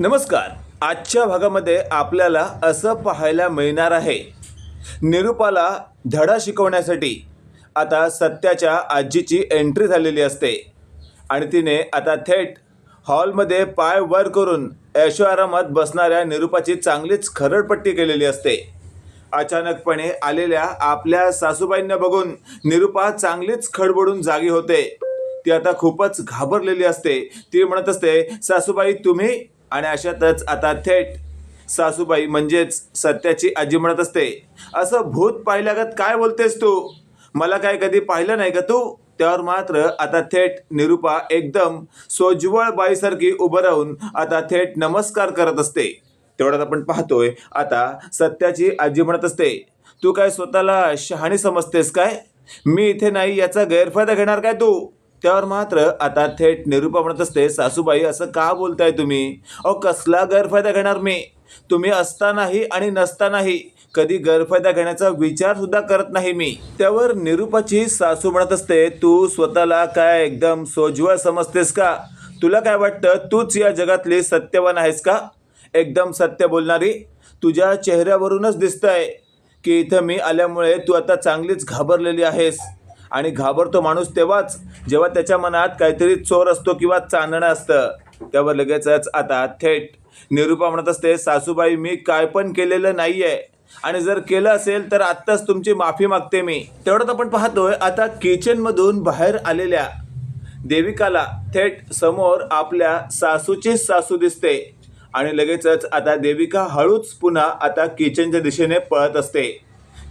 नमस्कार. आजच्या भागामध्ये आपल्याला असं पाहायला मिळणार आहे. निरुपाला धडा शिकवण्यासाठी आता सत्याच्या आजीची एंट्री झालेली असते. आणि तिने आता थेट हॉलमध्ये पाय वर करून ऐशोआरामात बसणाऱ्या निरुपाची चांगलीच खरडपट्टी केलेली असते. अचानकपणे आलेल्या आपल्या सासूबाईंना बघून निरुपा चांगलीच खडबडून जागी होते. ती आता खूपच घाबरलेली असते. ती म्हणत असते सासूबाई तुम्ही आणि अशातच आता थेट सासूबाई म्हणजेच सत्याची आजी म्हणत असते असं भूत पाहिल्यागत काय बोलतेस तू? मला काय कधी पाहिलं नाही का तू? त्यावर मात्र आता थेट निरुपा एकदम सोज्वळ बाईसारखी उभं राहून आता थेट नमस्कार करत असते. तेवढ्यात आपण पाहतोय आता सत्याची आजी म्हणत असते तू काय स्वतःला शहाणी समजतेस काय? मी इथे नाही याचा गैरफायदा घेणार काय तू? त्यावर मात्र आता थेट निरूपा म्हणत असते सासूबाई असं का बोलताय तुम्ही? अहो कसला गैरफायदा घेणार मी? तुम्ही असतानाही आणि नसतानाही कधी गैरफायदा घेण्याचा विचार सुद्धा करत नाही मी. त्यावर निरुपाची सासू म्हणत असते तू स्वतःला काय एकदम सोज्वळ समजतेस का? तुला काय वाटतं तूच या जगातली सत्यवान आहेस का? एकदम सत्य बोलणारी? तुझ्या चेहऱ्यावरूनच दिसतंय की इथं मी आल्यामुळे तू आता चांगलीच घाबरलेली आहेस. आणि घाबरतो माणूस तेव्हाच जेव्हा त्याच्या मनात काहीतरी चोर असतो किंवा चांदणं असतं. त्यावर लगेचच आता थेट. निरुपा म्हणत असते सासूबाई मी काय पण केलेलं नाही आहे आणि जर केलं असेल तर आत्ताच तुमची माफी मागते मी. तेवढंच आपण पाहतोय आता किचनमधून बाहेर आलेल्या देविकाला थेट समोर आपल्या सासूचीच सासू दिसते. आणि लगेचच आता देविका हळूच पुन्हा आता किचनच्या दिशेने पळत असते.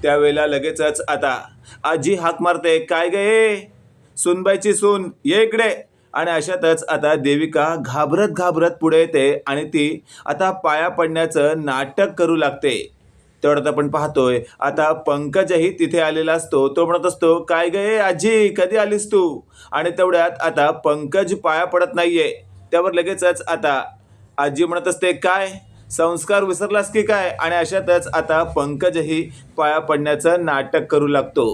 त्यावेळेला लगेचच आता आजी हाक मारते काय गे सुनबाईची सून ये इकडे. आणि अशातच आता देविका घाबरत घाबरत पुढे येते आणि ती आता पाया पडण्याचं नाटक करू लागते. तेवढ्यात आपण पाहतोय आता पंकजही तिथे आलेला असतो तो म्हणत असतो काय गे आजी कधी आलीस तू? आणि तेवढ्यात आता पंकज पाया पडत नाहीये. त्यावर लगेचच आता आजी म्हणत असते काय? संस्कार विसरलास की काय? आणि अशातच आता पंकजही पाया पडण्याचं नाटक करू लागतो.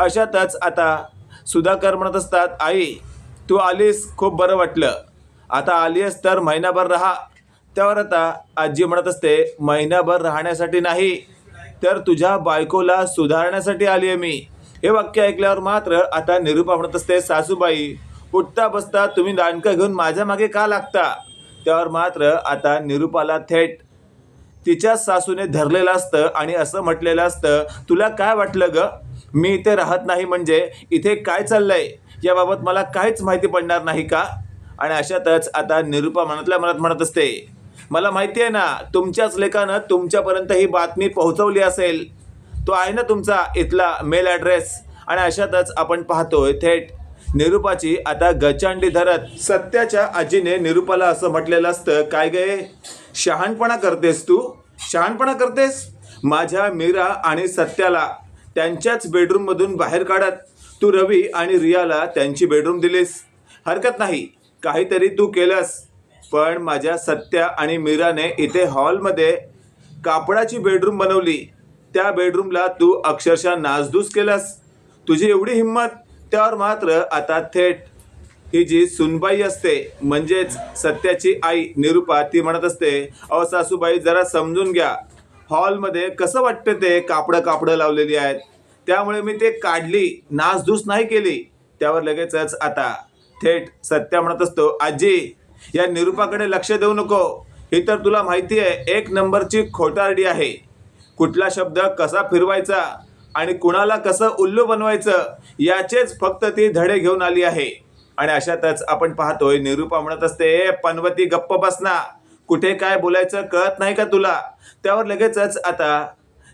अशातच आता सुधाकर म्हणत असतात आई तू आलीस खूप बरं वाटलं. आता आलीस तर महिनाभर राहा. त्यावर आता आजी म्हणत असते महिनाभर राहण्यासाठी नाही तर तुझ्या बायकोला सुधारण्यासाठी आली आहे मी. हे वाक्य ऐकल्यावर मात्र आता निरूपा म्हणत असते सासूबाई उठता बसता तुम्ही दांडकं घेऊन माझ्या मागे का लागता? त्यावर मात्र आता निरुपाला थेट. तिच्या सासूने धरलेलं असतं आणि असं म्हटलेलं असतं तुला काय वाटलं ग? मी इथे राहत नाही म्हणजे इथे काय चाललंय? याबाबत मला काहीच माहिती पडणार नाही का? आणि अशातच आता निरुपा मनातल्या मनात म्हणत असते मला माहिती आहे ना तुमच्याच लेखानं तुमच्यापर्यंत ही बातमी पोहोचवली असेल. तो आहे ना तुमचा इथला मेल ॲड्रेस. आणि अशातच आपण पाहतोय थेट निरूपाची आता गचांडी धरत सत्याच्या आजीने निरुपाला असं म्हटलेलं असतं काय गे शहाणपणा करतेस तू? शहाणपणा करतेस? माझ्या मीरा आणि सत्याला त्यांच्याच बेडरूममधून बाहेर काढत तू रवी आणि रियाला त्यांची बेडरूम दिलीस. हरकत नाही काहीतरी तू केलंस. पण माझ्या सत्या आणि मीराने इथे हॉलमध्ये कापडाची बेडरूम बनवली. त्या बेडरूमला तू अक्षरशः नासधूस केलास. तुझी एवढी हिंमत त्यावर मात्र आता थेट ही जी सुनबाई असते म्हणजेच सत्याची आई निरुपा ती म्हणत असते अहो सासूबाई जरा समजून घ्या हॉलमध्ये कसं वाटतं ते कापडं कापडं लावलेली आहेत? त्यामुळे मी ते काढली नासधूस नाही केली. त्यावर लगेचच आता थेट सत्या म्हणत असतो आजी या निरुपाकडे लक्ष देऊ नको. ही तर तुला माहिती आहे एक नंबरची खोटारडी आहे. कुठला शब्द कसा फिरवायचा? आणि कुणाला कसं उल्लू बनवायचं याचेच फक्त ती धडे घेऊन आली आहे. आणि अशातच आपण पाहतोय निरुपा म्हणत असते "ए, पनवती गप्प बसना. कुठे काय बोलायचं कळत नाही का तुला? त्यावर लगेचच आता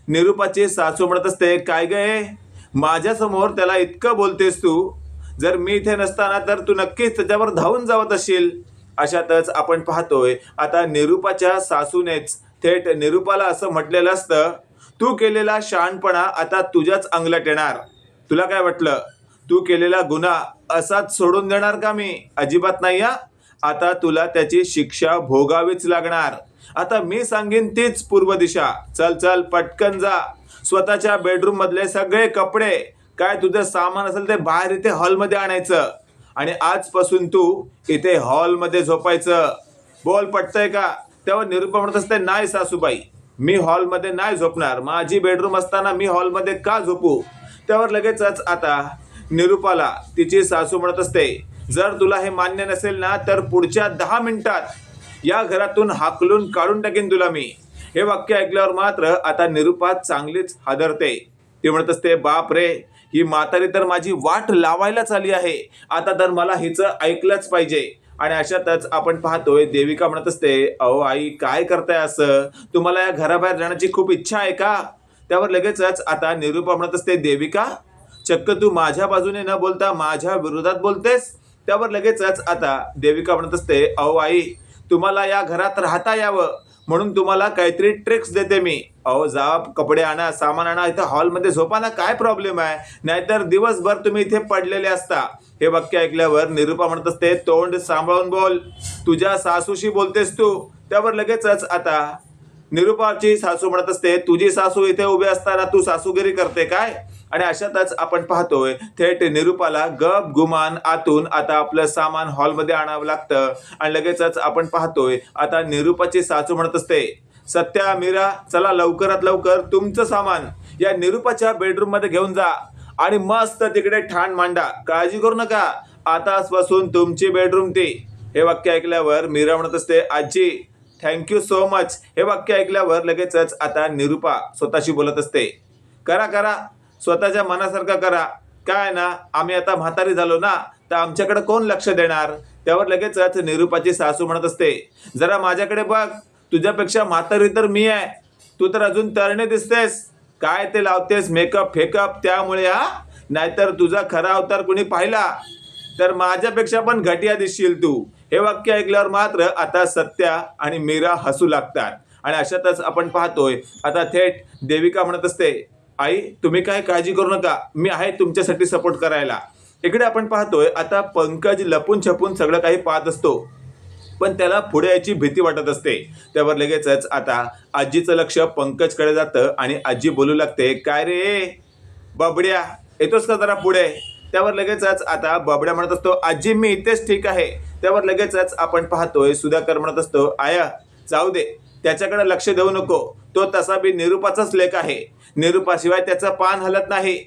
निरुपाची सासू म्हणत असते काय गे माझ्यासमोर त्याला इतकं बोलतेस तू. जर मी इथे नसताना तर तू नक्कीच त्याच्यावर धावून जावत असशील. अशातच आपण पाहतोय आता निरुपाच्या सासूनेच थेट निरुपाला असं म्हटलेलं असतं तू केलेला शहाणपणा आता तुझ्याच अंगलट येणार. तुला काय वाटलं? तू केलेला गुन्हा असाच सोडून देणार का मी? अजिबात नाही हा? आता तुला त्याची शिक्षा भोगावीच लागणार. आता मी सांगेन तीच पूर्व दिशा. चल चल पटकन जा. स्वतःच्या बेडरूम मधले सगळे कपडे काय तुझं सामान असेल ते बाहेर इथे हॉलमध्ये आणायचं. आणि आजपासून तू इथे हॉलमध्ये झोपायचं. बोल पटतंय का? तेव्हा निरूपण म्हणत असते नाही सासूबाई मी हॉलमध्ये नाही झोपणार. माझी बेडरूम असताना मी हॉलमध्ये का झोपू? त्यावर लगेचच आता निरुपाला तिची सासू म्हणत असते जर तुला हे मान्य नसेल ना तर पुढच्या दहा मिनिटात या घरातून हाकलून काढून टाकेन तुला मी. हे वाक्य ऐकल्यावर मात्र आता निरुपा चांगलीच हादरते. ती म्हणत असते बाप रे ही म्हातारी तर माझी वाट लावायलाच आली आहे. आता तर मला हिचं ऐकलंच पाहिजे. आणि अशातच आपण पाहतोय देविका म्हणत असते अहो आई काय करताय असं? तुम्हाला या घराबाहेर जाण्याची खूप इच्छा आहे का? त्यावर लगेचच आता निरूपा म्हणत असते देविका चक्क तू माझ्या बाजूने न बोलता माझ्या विरोधात बोलतेस? त्यावर लगेचच आता देविका म्हणत असते अहो आई तुम्हाला या घरात राहता यावं. म्हणून तुम्हाला काहीतरी ट्रिक्स देते मी. अहो जा कपडे आणा सामान आणा इथं हॉलमध्ये झोपाना काय प्रॉब्लेम आहे? नाहीतर दिवसभर तुम्ही इथे पडलेले असता. हे वाक्य ऐकल्यावर निरुपा म्हणत असते तोंड सांभाळून बोल. तुझ्या सासूशी बोलतेस तू. त्यावर लगेचच आता निरुपाची सासू म्हणत असते तुझी सासू इथे उभी असताना तू सासूगिरी करते काय? आणि अशातच आपण पाहतोय थेट निरुपाला गप गुमान आतून आता आपलं सामान हॉलमध्ये आणावं लागतं. आणि लगेचच आपण पाहतोय आता निरुपाची सासू म्हणत असते सत्या मीरा चला लवकरात लवकर तुमचं सामान या निरुपाच्या बेडरूममध्ये घेऊन जा आणि मस्त तिकडे ठाण मांडा. काळजी करू नका. आतापासून तुमची बेडरूम ती. हे वाक्य ऐकल्यावर मीरा म्हणत असते आजी थँक्यू सो मच हे वाक्य ऐकल्यावर लगेचच आता निरुपा स्वतःशी बोलत असते. करा करा. स्वतःच्या मनासारखं करा. काय ना आम्ही आता म्हातारी झालो ना तर आमच्याकडे कोण लक्ष देणार? त्यावर लगेचच निरुपाची सासू म्हणत असते. जरा माझ्याकडे बघ. तुझ्यापेक्षा म्हातारी तर मी आहे. तू तर अजून तरणे दिसतेस. काय ते लावतेस? मेकअप फेकअप? त्यामुळे हा? नाहीतर तुझा खरा अवतार कुणी पाहिला? तर माझ्यापेक्षा पण घटिया दिसशील तू. हे वाक्य ऐकल्यावर मात्र आता सत्या आणि मीरा हसू लागतात. आणि अशातच आपण पाहतोय आता थेट देविका म्हणत असते आई तुम्ही काय काळजी करू नका मी आहे तुमच्यासाठी सपोर्ट करायला. इकडे आपण पाहतोय आता पंकज लपून छपून सगळं काही पाहत असतो पण त्याला पुढे यायची भीती वाटत असते. त्यावर लगेचच आता आजीचं लक्ष पंकजकडे जातं आणि आजी बोलू लागते काय रे? बाबड्या येतोस का जरा पुढे? त्यावर लगेचच आता बबड्या म्हणत असतो आजी मी इथेच ठीक आहे. त्यावर लगेचच आपण पाहतोय सुधाकर म्हणत असतो आया जाऊ दे त्याच्याकडे लक्ष देऊ नको. तो तसा बी निरुपाचाच लेख आहे. निरुपाशिवाय त्याचं पान हलत नाही.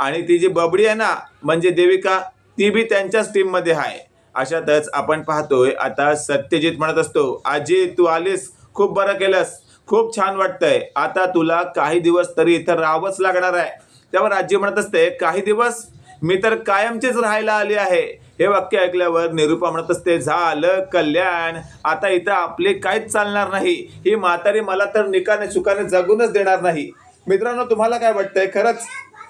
आणि ती जी बबडी आहे ना म्हणजे देविका ती बी त्यांच्याच टीममध्ये आहे. अशातच आपण पाहतोय आता सत्यजित म्हणत असतो आजी तू आलीस खूप बरं केलंस खूप छान वाटतंय. आता तुला काही दिवस तरी इथं राहावंच लागणार आहे. त्यावर आजी म्हणत असते काही दिवस? मी तर कायमचीच राहायला आली आहे. हे वाक्य ऐकल्यावर निरुपा म्हणत असते झालं कल्याण. आता इथं आपले काहीच चालणार नाही. ही म्हातारी मला तर निकाने सुखाने जगूनच देणार नाही. मित्रांनो तुम्हाला काय वाटतंय? खरंच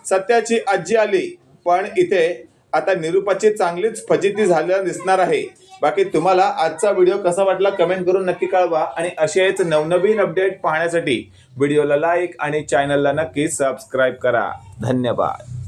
सत्याची आजी आली पण इथे आता निरुपाची चांगलीच फजिती झालेला दिसणार आहे. बाकी तुम्हाला आजचा व्हिडिओ कसा वाटला कमेंट करून नक्की कळवा आणि असेच नवनवीन अपडेट पाहण्यासाठी व्हिडिओला लाईक आणि चॅनलला नक्की सबस्क्राईब करा. धन्यवाद.